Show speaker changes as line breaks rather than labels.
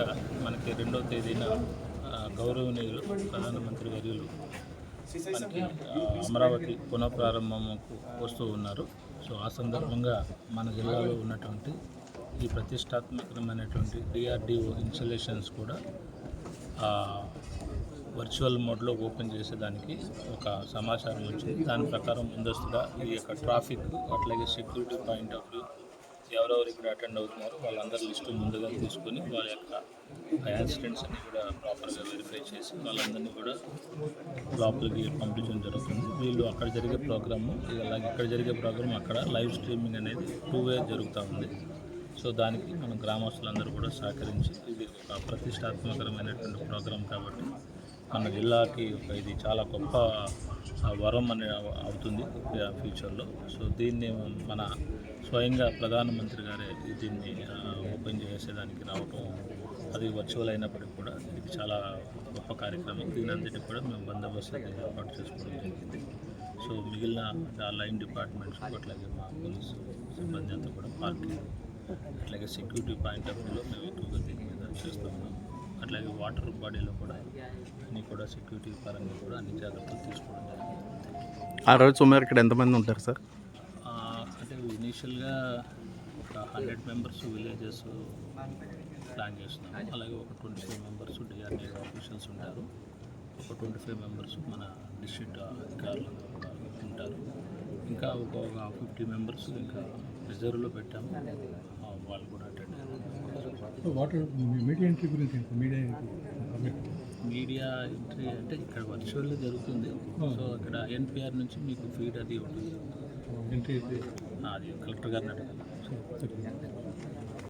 భాగంగా మనకి రెండవ తేదీన గౌరవనీయులు ప్రధానమంత్రి వర్యులు మనకి అమరావతి పునఃప్రారంభంకు వస్తూ ఉన్నారు. సో ఆ సందర్భంగా మన జిల్లాలో ఉన్నటువంటి ఈ ప్రతిష్టాత్మకమైనటువంటి డిఆర్డిఓ ఇన్స్టలేషన్స్ కూడా వర్చువల్ మోడ్లో ఓపెన్ చేసేదానికి ఒక సమాచారం వచ్చింది. దాని ప్రకారం ముందస్తుగా ఈ యొక్క ట్రాఫిక్ అట్లాగే సెక్యూరిటీ పాయింట్ ఆఫ్ వ్యూ ఎవరెవరు ఇక్కడ అటెండ్ అవుతున్నారో వాళ్ళందరి లిస్టు ముందుగా తీసుకొని వాళ్ళ యొక్క యాక్సిడెంట్స్ అన్ని కూడా ప్రాపర్గా వెరిఫై చేసి వాళ్ళందరినీ కూడా లోపలికి పంపించడం జరుగుతుంది. వీళ్ళు అక్కడ జరిగే ప్రోగ్రాము అలాగే ఇక్కడ జరిగే ప్రోగ్రామ్ అక్కడ లైవ్ స్ట్రీమింగ్ అనేది టూ వే జరుగుతూ ఉంది. సో దానికి మన గ్రామస్తులందరూ కూడా సహకరించి ఇది ఒక ప్రతిష్టాత్మకరమైనటువంటి ప్రోగ్రాం కాబట్టి మన జిల్లాకి ఒక ఇది చాలా గొప్ప వరం అనే అవుతుంది ఫ్యూచర్లో సో దీన్ని మన స్వయంగా ప్రధానమంత్రి గారే దీన్ని ఓపెన్ చేసేదానికి రావటం అది వర్చువల్ అయినప్పటికీ కూడా ఇది చాలా గొప్ప కార్యక్రమం. దీని కూడా మేము బందోబస్తు ఏర్పాటు చేసుకోవడం జరిగింది. సో మిగిలిన లైన్ డిపార్ట్మెంట్స్ అట్లాగే మా పోలీసు సిబ్బంది అంతా కూడా పార్కింగ్ అట్లాగే సెక్యూరిటీ పాయింట్ ఆఫ్ వ్యూలో మేము ఎక్కువగా దీని మీద చేస్తూ ఉన్నాం. అట్లాగే వాటర్ బాడీలో కూడా అన్నీ కూడా సెక్యూరిటీ పరంగా కూడా అన్ని జాగ్రత్తలు తీసుకోవడం జరిగింది.
ఆ రోజు సుమారు ఇక్కడ ఎంతమంది ఉంటారు సార్?
ఇనీషియల్గా ఒక హండ్రెడ్ మెంబర్స్ విలేజెస్ ప్లాన్ చేస్తున్నాము. అలాగే ఒక twenty five members DRD officials ఉంటారు. ఒక ట్వంటీ ఫైవ్ మెంబర్స్ మన డిస్ట్రిక్ట్ అధికారులు ఉంటారు. ఇంకా ఒక ఫిఫ్టీ మెంబర్స్ ఇంకా రిజర్వ్లో పెట్టాము. వాళ్ళు కూడా అటెండ్ అయ్యారు
వాటర్ మీడియా ఎంట్రీ గురించి? మీడియా
మీడియా ఎంట్రీ అంటే ఇక్కడ వర్చువల్ జరుగుతుంది. సో ఇక్కడ ఎన్పిఆర్ నుంచి మీకు ఫీడ్ అది ఉంటుంది.
ఎంట్రీ
అది కలెక్టర్ గారిని అడగాలి.